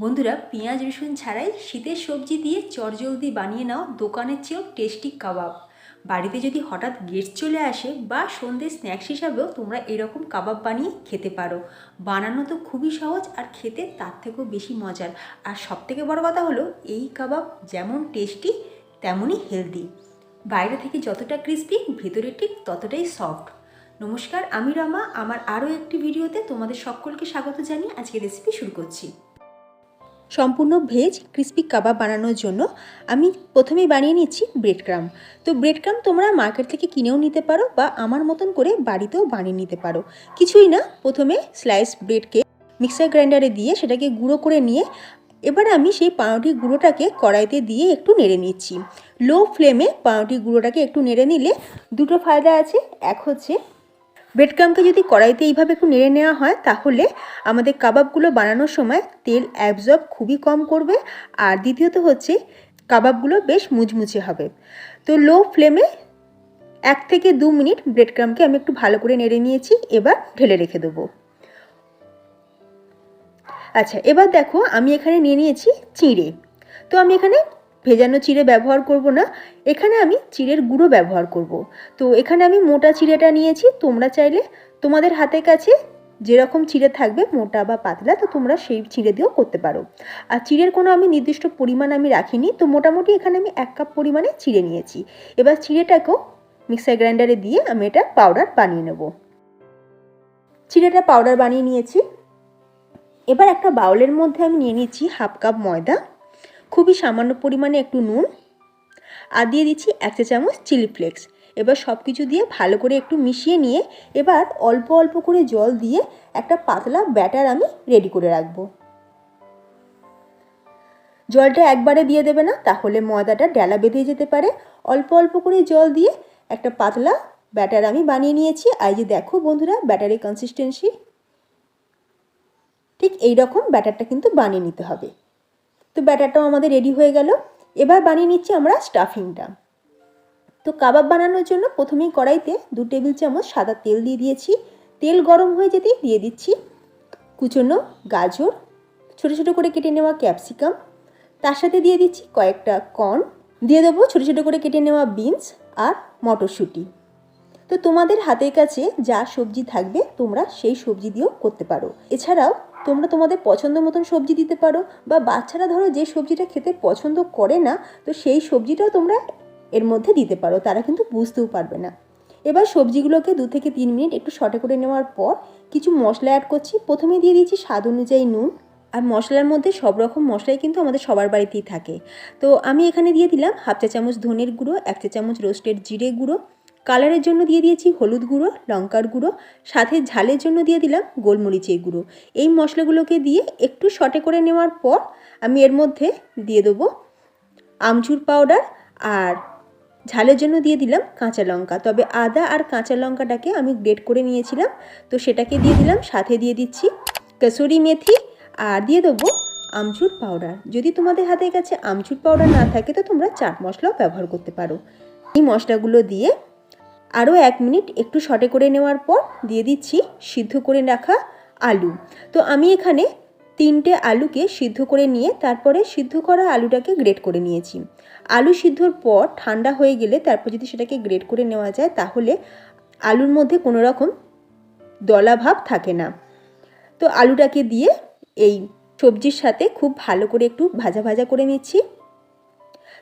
বন্ধুরা, পেঁয়াজ, রসুন ছাড়াই শীতের সবজি দিয়ে চটজলদি বানিয়ে নাও দোকানের চেয়েও টেস্টি কাবাব। বাড়িতে যদি হঠাৎ গেস্ট চলে আসে বা সন্ধ্যে স্ন্যাক্স হিসাবেও তোমরা এরকম কাবাব বানিয়ে খেতে পারো। বানানো তো খুবই সহজ আর খেতে তার থেকেও বেশি মজার। আর সবথেকে বড় কথা হলো, এই কাবাব যেমন টেস্টি, তেমনই হেলদি। বাইরে থেকে যতটা ক্রিস্পি, ভেতরে ঠিক ততটাই সফট। নমস্কার, আমি রামা। আমার আরও একটি ভিডিওতে তোমাদের সকলকে স্বাগত জানিয়ে আজকে রেসিপি শুরু করছি। সম্পূর্ণ ভেজ ক্রিস্পি কাবাব বানানোর জন্য আমি প্রথমেই বানিয়ে নিচ্ছি ব্রেড ক্রাম তো ব্রেড ক্রাম তোমরা মার্কেট থেকে কিনেও নিতে পারো বা আমার মতন করে বাড়িতেও বানিয়ে নিতে পারো। কিছুই না, প্রথমে স্লাইস ব্রেডকে মিক্সার গ্রাইন্ডারে দিয়ে সেটাকে গুঁড়ো করে নিয়ে এবার আমি সেই পাউরুটির গুঁড়োটাকে কড়াইতে দিয়ে একটু নেড়ে নিচ্ছি। লো ফ্লেমে পাউরুটির গুঁড়োটাকে একটু নেড়ে নিলে দুটো ফায়দা আছে। এক হচ্ছে ব্রেড ক্রামকে যদি কড়াইতে এইভাবে একটু নেড়ে নেওয়া হয়, তাহলে আমাদের কাবাবগুলো বানানোর সময় তেল অ্যাবজর্ব খুবই কম করবে। আর দ্বিতীয়ত হচ্ছে, কাবাবগুলো বেশ মুচমুচে হবে। তো লো ফ্লেমে এক থেকে দু মিনিট ব্রেড ক্রামকে আমি একটু ভালো করে নেড়ে নিয়েছি, এবার ঢেলে রেখে দেবো। আচ্ছা এবার দেখো আমি এখানে নিয়ে নিয়েছি চিঁড়ে। তো আমি এখানে ভেজানো চিড়ে ব্যবহার করব না, এখানে আমি চিড়ের গুঁড়ো ব্যবহার করব। তো এখানে আমি মোটা চিড়েটা নিয়েছি, তোমরা চাইলে তোমাদের হাতের কাছে যেরকম চিড়ে থাকবে, মোটা বা পাতলা, তো তোমরা সেই চিড়ে দিয়েও করতে পারো। আর চিড়ের কোনো আমি নির্দিষ্ট পরিমাণ আমি রাখিনি, তো মোটামুটি এখানে আমি এক কাপ পরিমাণে চিড়ে নিয়েছি। এবার চিড়েটাকেও মিক্সার গ্রাইন্ডারে দিয়ে আমি এটা পাউডার বানিয়ে নেব। চিড়েটা পাউডার বানিয়ে নিয়েছি। এবার একটা বাউলের মধ্যে আমি নিয়ে নিচ্ছি হাফ কাপ ময়দা। খুবই সামান্য পরিমাণে একটু নুন আর দিয়ে দিচ্ছি এক চা চামচ চিলি ফ্লেক্স। এবার সব কিছু দিয়ে ভালো করে একটু মিশিয়ে নিয়ে এবার অল্প অল্প করে জল দিয়ে একটা পাতলা ব্যাটার আমি রেডি করে রাখব। জলটা একবারে দিয়ে দেবে না, তাহলে ময়দাটা ডেলা বেঁধে যেতে পারে। অল্প অল্প করে জল দিয়ে একটা পাতলা ব্যাটার আমি বানিয়ে নিয়েছি। আর যে দেখো বন্ধুরা, ব্যাটারের কনসিস্টেন্সি ঠিক এই রকম ব্যাটারটা কিন্তু বানিয়ে নিতে হবে। তো ব্যাটারটাও আমাদের রেডি হয়ে গেল। এবার বানিয়ে নিচ্ছি আমরা স্টাফিংটা তো কাবাব বানানোর জন্য প্রথমেই কড়াইতে দু টেবিল চামচ সাদা তেল দিয়ে দিয়েছি। তেল গরম হয়ে যেতেই দিয়ে দিচ্ছি কুচনো গাজর, ছোটো ছোটো করে কেটে নেওয়া ক্যাপসিকাম তার সাথে দিয়ে দিচ্ছি কয়েকটা কর্ন দিয়ে দেবো ছোটো ছোটো করে কেটে নেওয়া বিনস আর মটরশুঁটি। তো তোমাদের হাতের কাছে যা সবজি থাকবে তোমরা সেই সবজি দিয়েও করতে পারো। এছাড়াও তোমরা তোমাদের পছন্দ মতন সবজি দিতে পারো বা বাচ্চারা ধরো যে সবজিটা খেতে পছন্দ করে না, তো সেই সবজিটাও তোমরা এর মধ্যে দিতে পারো, তারা কিন্তু বুঝতেও পারবে না। এবার সবজিগুলোকে দু থেকে তিন মিনিট একটু শর্টে করে নেওয়ার পর কিছু মশলা অ্যাড করছি। প্রথমে দিয়ে দিয়েছি স্বাদ অনুযায়ী নুন। আর মশলার মধ্যে সব রকম মশলাই কিন্তু আমাদের সবার বাড়িতেই থাকে। তো আমি এখানে দিয়ে দিলাম হাফ চা চামচ ধনের গুঁড়ো, এক চা চামচ রোস্টেড জিরে গুঁড়ো কালারের জন্য দিয়ে দিয়েছি হলুদ গুঁড়ো, লঙ্কার গুঁড়ো, সাথে ঝালের জন্য দিয়ে দিলাম গোলমরিচের গুঁড়ো। এই মশলাগুলোকে দিয়ে একটু শটে করে নেওয়ার পর আমি এর মধ্যে দিয়ে দেবো আমচুর পাউডার আর ঝালের জন্য দিয়ে দিলাম কাঁচা লঙ্কা। তবে আদা আর কাঁচা লঙ্কাটাকে আমি গ্রেট করে নিয়েছিলাম, তো সেটাকে দিয়ে দিলাম, সাথে দিয়ে দিচ্ছি কসুরি মেথি আর দিয়ে দেবো আমচুর পাউডার যদি তোমাদের হাতের কাছে আমচুর পাউডার না থাকে, তো তোমরা চাট মশলাও ব্যবহার করতে পারো। এই মশলাগুলো দিয়ে আরও এক মিনিট একটু শটে করে নেওয়ার পর দিয়ে দিচ্ছি সিদ্ধ করে রাখা আলু। তো আমি এখানে তিনটে আলুকে সিদ্ধ করে নিয়ে তারপরে সিদ্ধ করা আলুটাকে গ্রেট করে নিয়েছি। আলু সিদ্ধর পর ঠান্ডা হয়ে গেলে তারপর যদি সেটাকে গ্রেট করে নেওয়া যায় তাহলে আলুর মধ্যে কোনো রকম দলাভাব থাকে না। তো আলুটাকে দিয়ে এই সবজির সাথে খুব ভালো করে একটু ভাজা ভাজা করে নিচ্ছি।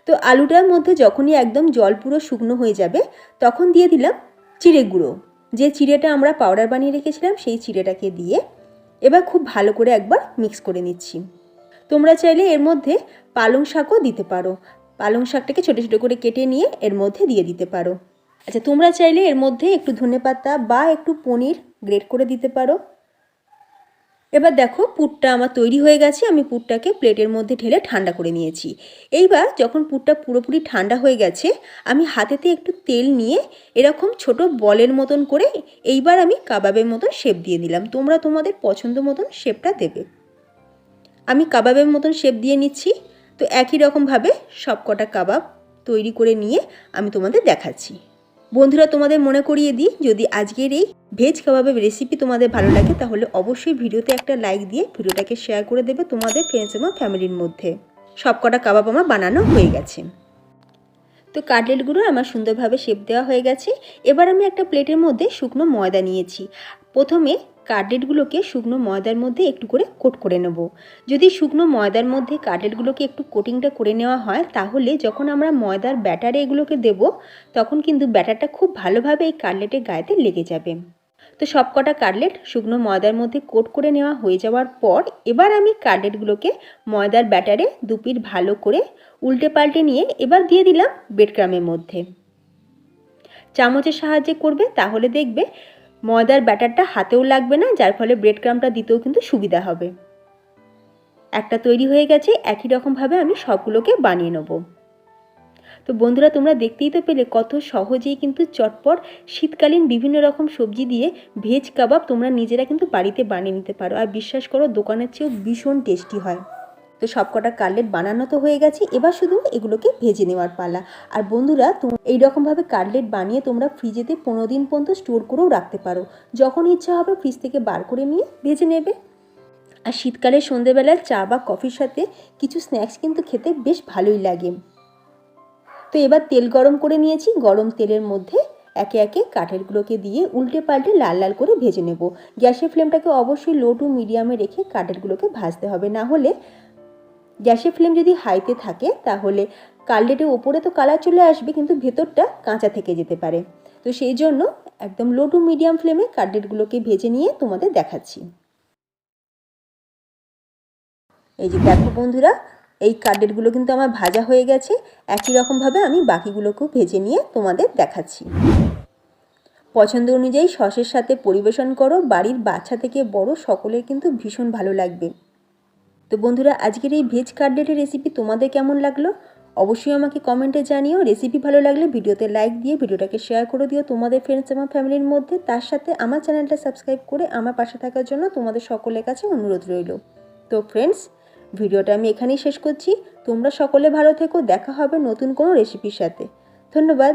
তো আলুটার মধ্যে যখনই একদম জল পুরো শুকনো হয়ে যাবে, তখন দিয়ে দিলাম চিড়ে গুঁড়ো। যে চিড়েটা আমরা পাউডার বানিয়ে রেখেছিলাম, সেই চিড়েটাকে দিয়ে এবার খুব ভালো করে একবার মিক্স করে নিচ্ছি। তোমরা চাইলে এর মধ্যে পালং শাকও দিতে পারো। পালং শাকটাকে ছোটো ছোটো করে কেটে নিয়ে এর মধ্যে দিয়ে দিতে পারো। আচ্ছা তোমরা চাইলে এর মধ্যে একটু ধনে পাতা বা একটু পনির গ্রেট করে দিতে পারো। এবার দেখো পুরটা আমার তৈরি হয়ে গেছে, আমি পুরটাকে প্লেটের মধ্যে ঢেলে ঠান্ডা করে নিয়েছি। এইবার যখন পুরটা পুরোপুরি ঠান্ডা হয়ে গেছে, আমি হাতেতে একটু তেল নিয়ে এরকম ছোট বলের মতন করে এইবার আমি কাবাবের মতন শেপ দিয়ে দিলাম তোমরা তোমাদের পছন্দ মতন শেপটা দেবে। আমি কাবাবের মতন শেপ দিয়ে নিচ্ছি, তো একই রকমভাবে সব কটা কাবাব তৈরি করে নিয়ে আমি তোমাদের দেখাচ্ছি। বন্ধুরা, তোমাদের মনে করিয়ে দিই, যদি আজকের এই ভেজ কাবাবের রেসিপি তোমাদের ভালো লাগে, তাহলে অবশ্যই ভিডিওতে একটা লাইক দিয়ে ভিডিওটাকে শেয়ার করে দেবে তোমাদের ফ্রেন্ডস এবং ফ্যামিলির মধ্যে। সবকটা কাবাব আমার বানানো হয়ে গেছে। তো কাটলেটগুলো আমার সুন্দরভাবে শেপ দেওয়া হয়ে গেছে। এবার আমি একটা প্লেটের মধ্যে শুকনো ময়দা নিয়েছি। প্রথমে কাটলেটগুলোকে শুকনো ময়দার মধ্যে একটু করে কোট করে নেব। যদি শুকনো ময়দার মধ্যে কাটলেটগুলোকে একটু কোটিংটা করে নেওয়া হয়, তাহলে যখন আমরা ময়দার ব্যাটারে এগুলোকে দেব, তখন কিন্তু ব্যাটারটা খুব ভালোভাবে এই কাটলেটের গায়েতে লেগে যাবে। তো সবকটা কাটলেট শুকনো ময়দার মধ্যে কোট করে নেওয়া হয়ে যাওয়ার পর, এবার আমি কাটলেটগুলোকে ময়দার ব্যাটারে দুপিট ভালো করে উল্টে পাল্টে নিয়ে এবার দিয়ে দিলাম বেডক্রামের মধ্যে। চামচের সাহায্যে করবে, তাহলে দেখবে ময়দার ব্যাটারটা হাতেও লাগবে না, যার ফলে ব্রেড ক্রামটা দিতেও কিন্তু সুবিধা হবে। একটা তৈরি হয়ে গেছে, একই রকমভাবে আমি সবগুলোকে বানিয়ে নেব। তো বন্ধুরা, তোমরা দেখতেই তো পেলে কত সহজেই কিন্তু চটপট শীতকালীন বিভিন্ন রকম সবজি দিয়ে ভেজ কাবাব তোমরা নিজেরা কিন্তু বাড়িতে বানিয়ে নিতে পারো। আর বিশ্বাস করো, দোকানের চেয়েও ভীষণ টেস্টি হয়। তো সবকটা কাটলেট বানানো তো হয়ে গেছে, এবার শুধু এগুলোকে ভেজে নেওয়ার পালা। আর বন্ধুরা এই রকমভাবে কাটলেট বানিয়ে তোমরা ফ্রিজেতে পনেরো দিন পর্যন্ত স্টোর করেও রাখতে পারো। যখন ইচ্ছা হবে ফ্রিজ থেকে বার করে নিয়ে ভেজে নেবে। আর শীতকালে সন্ধেবেলায় চা বা কফির সাথে কিছু স্ন্যাক্স কিন্তু খেতে বেশ ভালোই লাগে। তো এবার তেল গরম করে নিয়েছি, গরম তেলের মধ্যে একে একে কাঠেরগুলোকে দিয়ে উল্টে পাল্টে লাল লাল করে ভেজে নেব। গ্যাসের ফ্লেমটাকে অবশ্যই লো টু মিডিয়ামে রেখে কাঠেরগুলোকে ভাজতে হবে, না হলে গ্যাসের ফ্লেম যদি হাইতে থাকে, তাহলে কাটলেটের ওপরে তো কালার চলে আসবে, কিন্তু ভেতরটা কাঁচা থেকে যেতে পারে। তো সেই জন্য একদম লো টু মিডিয়াম ফ্লেমে কাটলেটগুলোকে ভেজে নিয়ে তোমাদের দেখাচ্ছি। এই যে দেখো বন্ধুরা, এই কাটলেটগুলো কিন্তু আমার ভাজা হয়ে গেছে। একই রকমভাবে আমি বাকিগুলোকেও ভেজে নিয়ে তোমাদের দেখাচ্ছি। পছন্দ অনুযায়ী সসের সাথে পরিবেশন করো। বাড়ির বাচ্চা থেকে বড় সকলের কিন্তু ভীষণ ভালো লাগবে। তো বন্ধুরা, আজকের এই ভেজ কাটলেটের রেসিপি তোমাদের কেমন লাগল? অবশ্যই আমাকে কমেন্টে জানিও। রেসিপি ভালো লাগলে ভিডিওতে লাইক দিয়ে ভিডিওটাকে শেয়ার করে দিও তোমাদের ফ্রেন্ডস এবং ফ্যামিলির মধ্যে। তার সাথে আমার চ্যানেলটা সাবস্ক্রাইব করে আমার পাশে থাকার জন্য তোমাদের সকলের কাছে অনুরোধ রইল। তো ফ্রেন্ডস ভিডিওটা আমি এখানেই শেষ করছি। তোমরা সকলে ভালো থেকো। দেখা হবে নতুন কোনো রেসিপির সাথে। ধন্যবাদ।